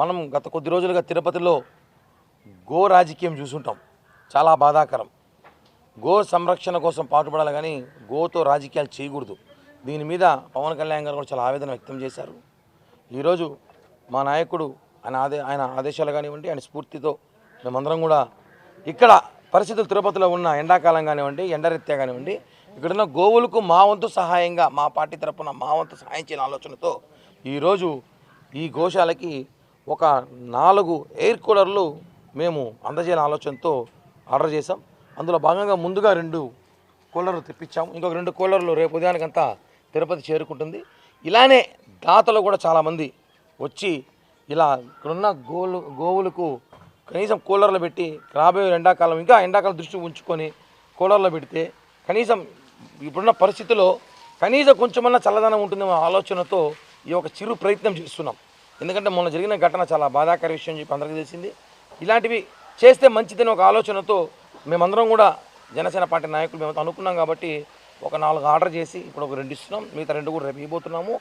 మనం గత కొద్ది రోజులుగా తిరుపతిలో గో రాజకీయం చూసుంటాం. చాలా బాధాకరం. గో సంరక్షణ కోసం పాటుపడాలి కానీ గోతో రాజకీయాలు చేయకూడదు. దీని మీద పవన్ కళ్యాణ్ గారు కూడా చాలా ఆవేదన వ్యక్తం చేశారు. ఈరోజు మా నాయకుడు ఆయన ఆదే ఆయన ఆదేశాలు కానివ్వండి ఆయన స్ఫూర్తితో మేమందరం కూడా ఇక్కడ పరిస్థితులు తిరుపతిలో ఉన్న ఎండాకాలం కానివ్వండి ఎండరీత్యా కానివ్వండి ఇక్కడున్న గోవులకు మా వంతు సహాయంగా మా పార్టీ తరపున మా వంతు సహాయం చేయాలని ఆలోచనతో ఈరోజు ఈ గోశాలకి ఒక నాలుగు ఎయిర్ కూలర్లు మేము అందజేయాలని ఆలోచనతో ఆర్డర్ చేసాం అందులో భాగంగా ముందుగా రెండు కూలర్లు తెప్పించాము. ఇంకొక రెండు కూలర్లు రేపు ఉదయానికంతా తిరుపతి చేరుకుంటుంది. ఇలానే దాతలు కూడా చాలామంది వచ్చి ఇలా ఇక్కడున్న గోలు గోవులకు కనీసం కూలర్లు పెట్టి రాబోయే ఎండాకాలం ఇంకా ఎండాకాలం దృష్టి ఉంచుకొని కూలర్లు పెడితే కనీసం ఇప్పుడున్న పరిస్థితిలో కనీసం కొంచెమన్నా చల్లదనం ఉంటుందేమో ఆలోచనతో ఈ ఒక చిరు ప్రయత్నం చేస్తున్నాం. ఎందుకంటే మొన్న జరిగిన ఘటన చాలా బాధాకర విషయం చెప్పి అందరికీ తెలిసింది. ఇలాంటివి చేస్తే మంచిదని ఒక ఆలోచనతో మేమందరం కూడా జనసేన పార్టీ నాయకులు మేము అనుకున్నాం కాబట్టి ఒక నాలుగు ఆర్డర్ చేసి ఇప్పుడు ఒక రెండు ఇస్తున్నాం మిగతా రెండు కూడా రేపు ఇవ్వబోతున్నాము.